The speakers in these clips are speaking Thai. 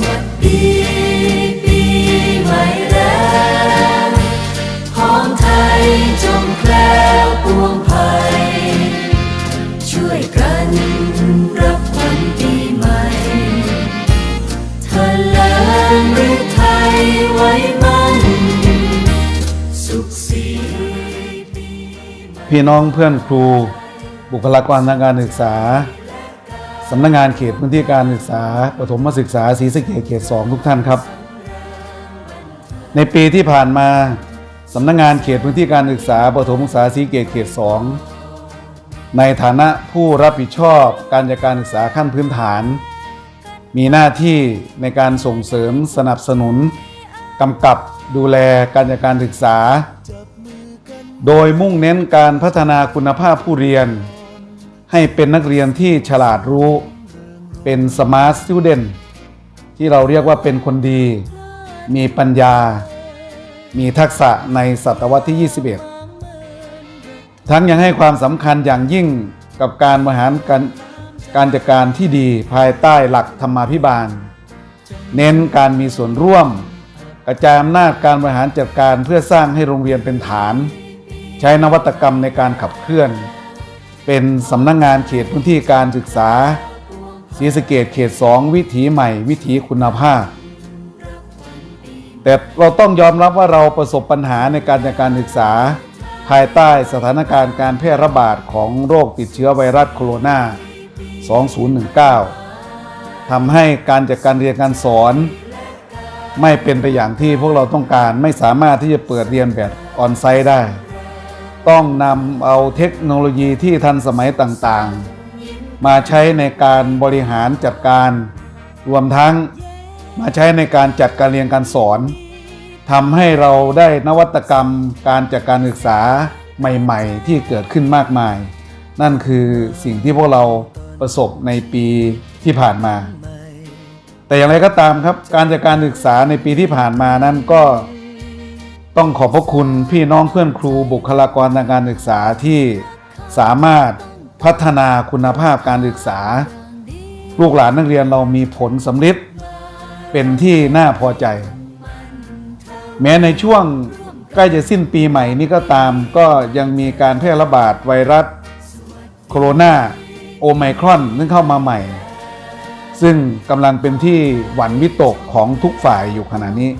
วัสดีปีใหม่แล้วของไทยจงแคล้วปวงภัย ช่วยกันรับวัญปีใหม่ทะเถลิงฤทัยไว้มั่นสุขสีปีใหม่พี่น้องเพื่อนครู บุคลากรทางการศึกษา สำนักงานเขตพื้นที่การศึกษาประถมศึกษาศรีสะเกษเขตสองทุกท่านครับ ในปีที่ผ่านมาสำนักงานเขตพื้นที่การศึกษาประถมศึกษาศรีสะเกษเขตสองในฐานะผู้รับผิดชอบการจัดการศึกษาขั้นพื้นฐาน มีหน้าที่ในการส่งเสริมสนับสนุนกำกับดูแลการจัดการศึกษา โดยมุ่งเน้นการพัฒนาคุณภาพผู้เรียน ให้เป็นนักเรียนที่ฉลาดรู้ เป็นสมาร์ทส u เดนที่เราเรียกว่าเป็นคนดี มีปัญญา มีทักษะในศตวรรษที่ 21 ทั้งยังให้ความสำคัญอย่างยิ่งกับการบริหารการการจัดการที่ดีภายใต้หลักธรรมาภิบาล เน้นการมีส่วนร่วม กระจายอำนาจการบริหารจัดการเพื่อสร้างให้โรงเรียนเป็นฐาน ใช้นวัตกรรมในการขับเคลื่อน เป็นสำนักงงานเขตพื้นที่การศึกษาศรีสะเกดเขต 2 วิถีใหม่ วิถีคุณภาพ แต่เราต้องยอมรับว่าเราประสบปัญหาในการจัดการศึกษา ภายใต้สถานการณ์การแพร่ระบาดของโรคติดเชื้อไวรัสโคโรนา 2019 ทำให้การจัดการเรียนการสอน ไม่เป็นไปอย่างที่พวกเราต้องการไม่สามารถที่จะเปิดเรียนแบบออนไซต์ได้ ต้องนำเอาเทคโนโลยีที่ทันสมัยต่างๆ มาใช้ในการบริหารจัดการ รวมทั้งมาใช้ในการจัดการเรียนการสอนทำให้เราได้นวัตกรรมการจัดการศึกษาใหม่ๆ ที่เกิดขึ้นมากมาย นั่นคือสิ่งที่พวกเราประสบในปีที่ผ่านมา แต่อย่างไรก็ตามครับ การจัดการศึกษาในปีที่ผ่านมานั้นก็ ต้องขอบพระคุณพี่น้องเพื่อนครูบุคลากรทางการศึกษาที่สามารถพัฒนาคุณภาพการศึกษา ลูกหลานนักเรียนเรามีผลสำลิดเป็นที่น่าพอใจ แม้ในช่วงใกล้จะสิ้นปีใหม่นี้ก็ตามก็ยังมีการแพร่ระบาดไวรัสโคโรนาโอไมครอนซึ่งเข้ามาใหม่ ซึ่งกำลังเป็นที่หวั่นวิตกของทุกฝ่ายอยู่ขณะนี้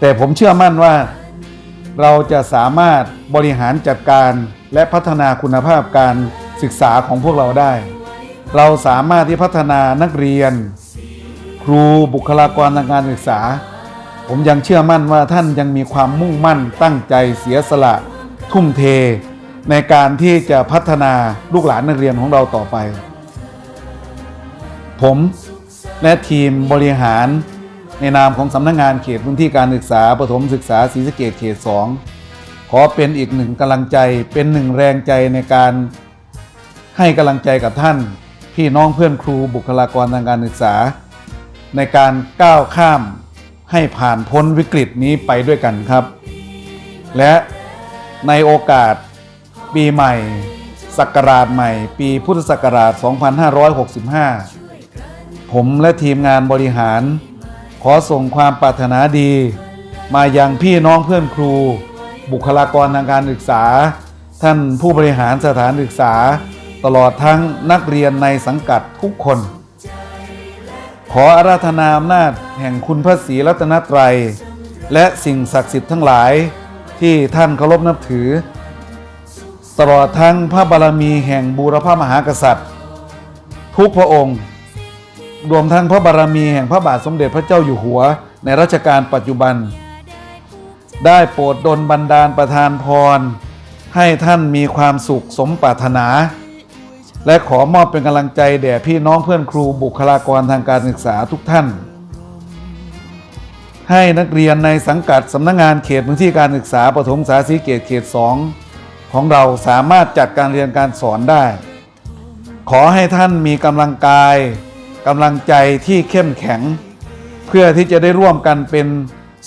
แต่ผมเชื่อมั่นว่าเราจะสามารถบริหารจัดการและพัฒนาคุณภาพการศึกษาของพวกเราได้ เราสามารถที่พัฒนานักเรียน ครูบุคลากรทางการศึกษา ผมยังเชื่อมั่นว่าท่านยังมีความมุ่งมั่นตั้งใจเสียสละ ทุ่มเท ในการที่จะพัฒนาลูกหลานนักเรียนของเราต่อไป ผมและทีมบริหาร ในนามของสำนักงงานเขตพื้นที่การศึกษาประถมศึกษาศรีสะเกดเขต 2 ขอเป็นอีกหนึ่งกำลังใจเป็นหนึ่งแรงใจในการให้กำลังใจกับท่าน พี่น้องเพื่อนครูบุคลากรทางการศึกษา ในการก้าวข้ามให้ผ่านพ้นวิกฤตนี้ไปด้วยกันครับ และในโอกาสปีใหม่ ศักราชใหม่ ปีพุทธศักราช 2565 ผมและทีมงานบริหาร ขอส่งความปรารถนาดี มายังพี่น้องเพื่อนครู บุคลากรทางการศึกษา ท่านผู้บริหารสถานศึกษา ตลอดทั้งนักเรียนในสังกัดทุกคน ขออาราธนาอำนาจแห่งคุณพระศรีรัตนตรัย และสิ่งศักดิ์สิทธิ์ทั้งหลายที่ท่านเคารพนับถือ ตลอดทั้งพระบารมีแห่งบูรพมหากษัตริย์ ทุกพระองค์ รวมทั้งพระบารมีแห่งพระบาทสมเด็จพระเจ้าอยู่หัว ในรัชกาลปัจจุบัน ได้โปรดดลบันดาลประทานพร ให้ท่านมีความสุขสมปรารถนา และขอมอบเป็นกำลังใจแด่พี่น้องเพื่อนครูบุคลากรทางการศึกษาทุกท่าน ให้นักเรียนในสังกัดสำนักงงานเขตพื้นที่การศึกษาปฐมศึกษาศรีเกตเขต 2 ของเราสามารถจัดการเรียนการสอนได้ ขอให้ท่านมีกำลังกาย กำลังใจที่เข้มแข็ง เพื่อที่จะได้ร่วมกันเป็น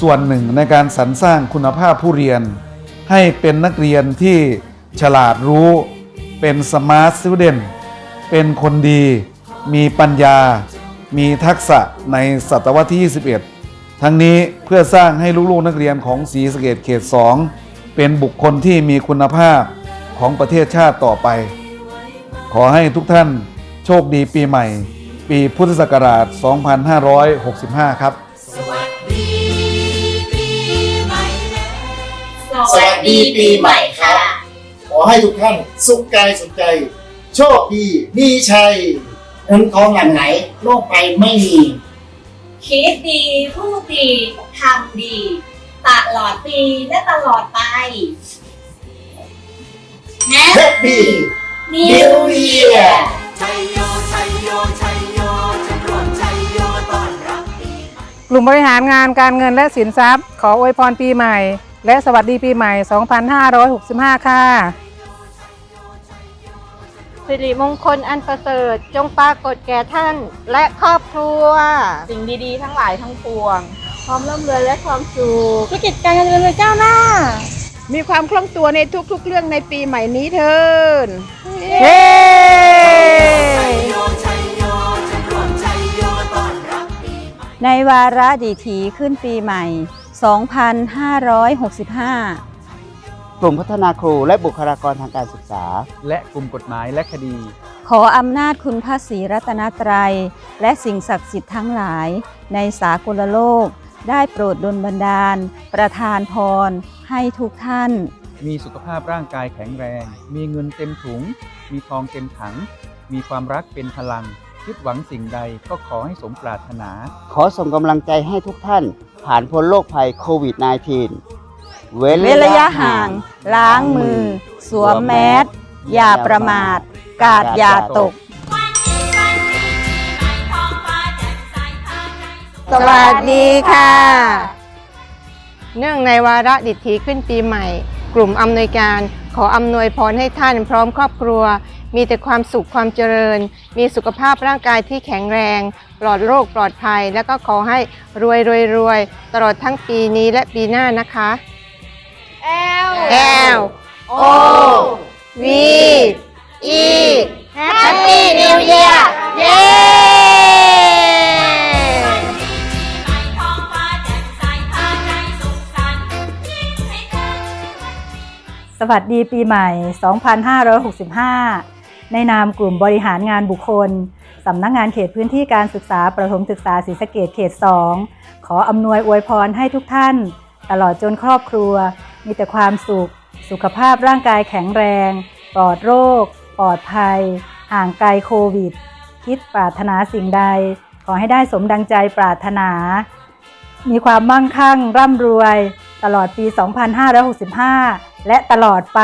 ส่วนหนึ่งในการสรรสร้างคุณภาพผู้เรียน ให้เป็นนักเรียนที่ฉลาดรู้ เป็นสมาร์ทส u เดนเป็นคนดี มีปัญญา มีทักษะในศตวรรษที่ 21 ทั้งนี้เพื่อสร้างให้ลูกๆนักเรียนของศรีสะเกดเขต 2 เป็นบุคคลที่มีคุณภาพของประเทศชาติต่อไป ขอให้ทุกท่านโชคดีปีใหม่ ปีพุทธศักราช 2565 ครับ สวัสดีปีใหม่แล้วสวัสดีปีใหม่ครับ ขอให้ทุกท่านสุขกายสุขใจ โชคดีมีชัยเงินทองหลั่งไหลโลกไปไม่มี คิดดี พูดดี ทำดี ตลอดปีและตลอดไปแฮปปี้ New Year ชัยโยชัยโยชัยโย กลุ่มบริหารงานการเงินและสินทรัพย์ ขออวยพรปีใหม่ และสวัสดีปีใหม่ 2565 ค่ะ สิริมงคลอันประเสริฐ จงปรากฏแก่ท่านและครอบครัว สิ่งดีๆ ทั้งหลายทั้งปวง ความร่ำรวยและความสุขธุรกิจการเงินเจริญก้าวหน้า มีความคล่องตัวในทุกๆ เรื่องในปีใหม่นี้เทินเย้ ใหม่ในวาระดีถีขึ้นปีใหม่ 2565 กลุ่มพัฒนาครูและบุคลากรทางการศึกษา และกลุ่มกฎหมายและคดี ขออำนาจคุณพระศรีรัตนตรัย และสิ่งศักดิ์สิทธิ์ทั้งหลาย ในสากลโลก ได้โปรดดลบันดาล ประทานพร ให้ทุกท่าน มีสุขภาพร่างกายแข็งแรง มีเงินเต็มถุง มีทองเต็มถัง มีความรักเป็นพลัง คิดหวังสิ่งใดก็ขอให้สมปรารถนา ขอส่งกำลังใจให้ทุกท่าน ผ่านพ้นโรคภัยโควิด -19 เว้นเว้นระยะห่าง ล้างมือ สวมแมสอย่าประมาท กาดอย่าตก สวัสดีค่ะ เนื่องในวาระดิถีขึ้นปีใหม่ กลุ่มอำนวยการขออำนวยพรให้ท่านพร้อมครอบครัว มีแต่ความสุขความเจริญ มีสุขภาพร่างกายที่แข็งแรง ปลอดโรคปลอดภัย แล้วก็ขอให้รวยรวยรวยตลอดทั้งปีนี้และปีหน้านะคะ L L O V E Happy New Year เย้สวัสดีปีใหม่ 2565 ในนามกลุ่มบริหารงานบุคคลสำนักงงานเขตพื้นที่การศึกษาประถมศึกษาศรีสะเกดเขต 2 ขออำนวยอวยพรให้ทุกท่าน ตลอดจนครอบครัว มีแต่ความสุข สุขภาพร่างกายแข็งแรง ปลอดโรค ปลอดภัย ห่างไกลโควิด คิดปรารถนาสิ่งใด ขอให้ได้สมดังใจปรารถนา มีความมั่งคั่ง ร่ำรวย ตลอดปี 2565 และตลอดไป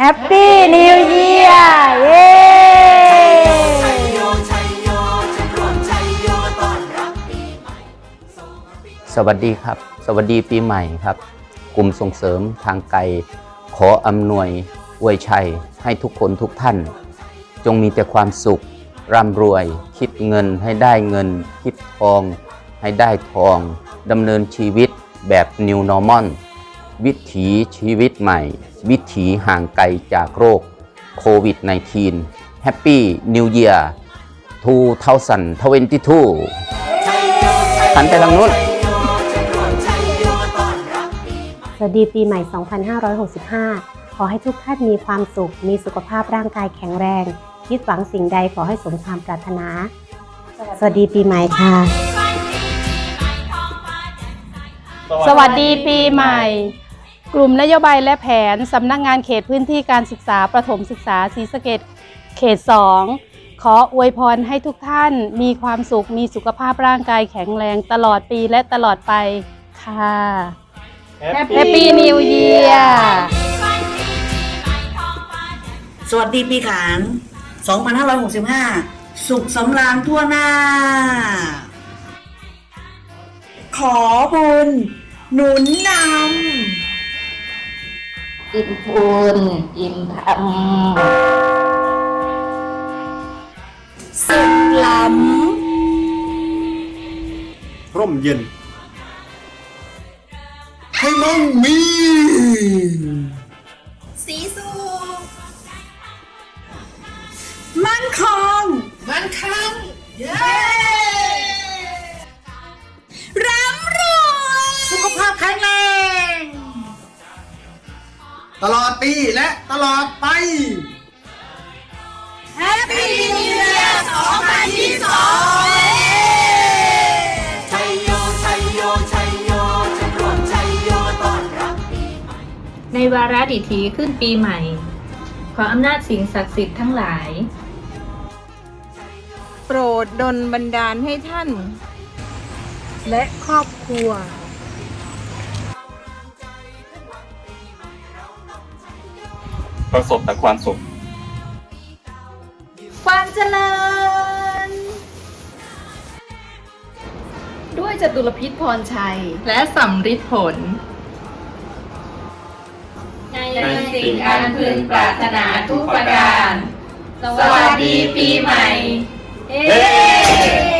Happy New Year สวัสดีครับ สวัสดีปีใหม่ครับ กลุ่มส่งเสริมทางไกล ขออำนวยอวยชัยให้ทุกคนทุกท่าน จงมีแต่ความสุข ร่ำรวย คิดเงินให้ได้เงิน คิดทอง ให้ได้ทองดำเนินชีวิตแบบ New Normal วิถีชีวิตใหม่ วิถีห่างไกลจากโรคโควิด -19 Happy New Year 2022หันไปทางนู้น วัสดีปีใหม่ 2565 ขอให้ทุกท่านมีความสุข มีสุขภาพร่างกายแข็งแรง คิดหวังสิ่งใดขอให้สมความปรารถนา สวัสดีปีใหม่ค่ะ สวัสดีปีใหม่ กลุ่มนโยบายและแผน สำนักงานเขตพื้นที่การศึกษาประถมศึกษาศรีสะเกดเขต 2 ขออวยพรให้ทุกท่านมีความสุข มีสุขภาพร่างกายแข็งแรงตลอดปีและตลอดไปค่ะ Happy New Year สวัสดีปีขาน 2565 สุขสำราญทั่วหน้า ขอบุญ หนุนนำ อิ่มบุญอิ่มธรรมสุขล้ร่มเย็น ให้น้องมีสีสูมั่นคง มันคงเย้ ร่ำรวยสุขภาพแข็งแรง ตลอดปีและตลอดไป Happy New Year 2022 ในวาระดิถีขึ้นปีใหม่ ขออำนาจสิ่งศักดิ์สิทธิ์ทั้งหลาย โปรดดลบันดาลให้ท่าน และครอบครัว ประสบแต่ความสุข ความเจริญ ด้วยจตุรพิษพรชัย และสำริดผล สิ่งอันพึงปรารถนาทุกประการ สวัสดีปีใหม่ เฮ้